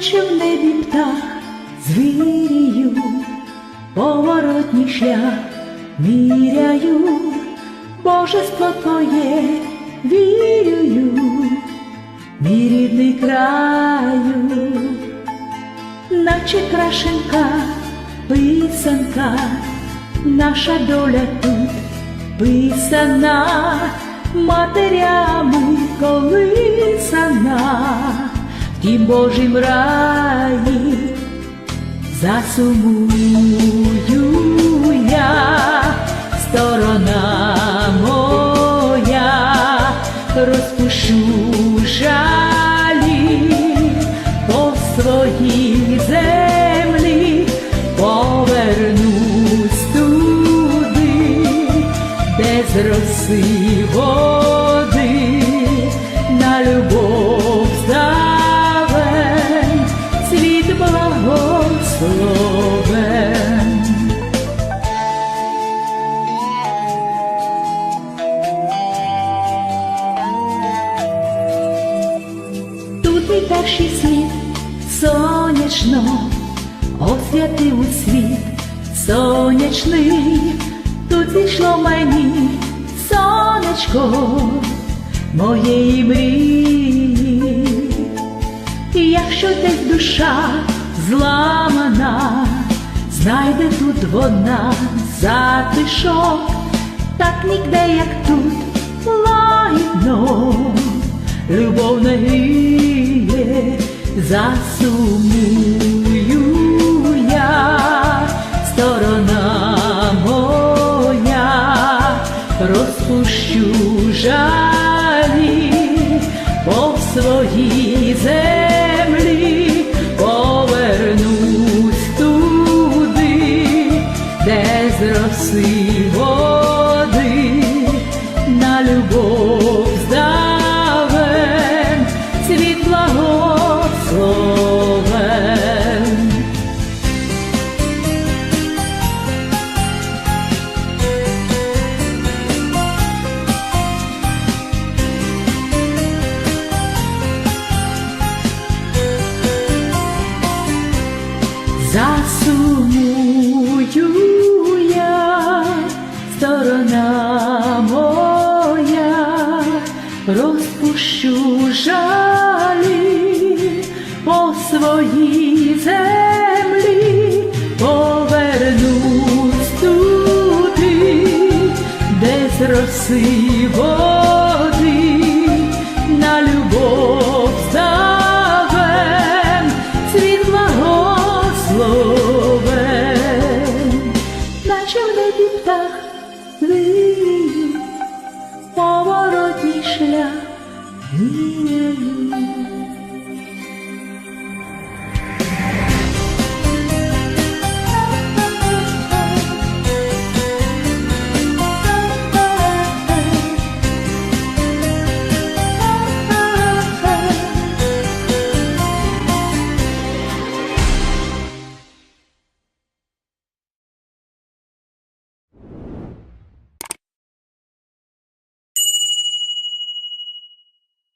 наче в небі птах звірію, поворотній шлях міряю, божество твоє вірюю, мій рідний краю, наче крашенка, писанка, наша доля тут писана, матерями колисана в тім Божім раї засумую я, сторона моя, розпушу жалі по своїй землі, повернусь туди, де з води на любов благословен. Тут мій перший світ сонячно освятив у світ сонячний, тут зійшло мені сонечко моєї мрії. Якщо десь душа знайде тут вона затишок, так нігде, як тут лагідно, любов не гріє, засумую я, сторона моя, розпущу жалі по своїй з води на любов здавен, світ благословен. Засумую розпущу жалі по своїй землі, повернусь туди, де з поворотній шлях міряю.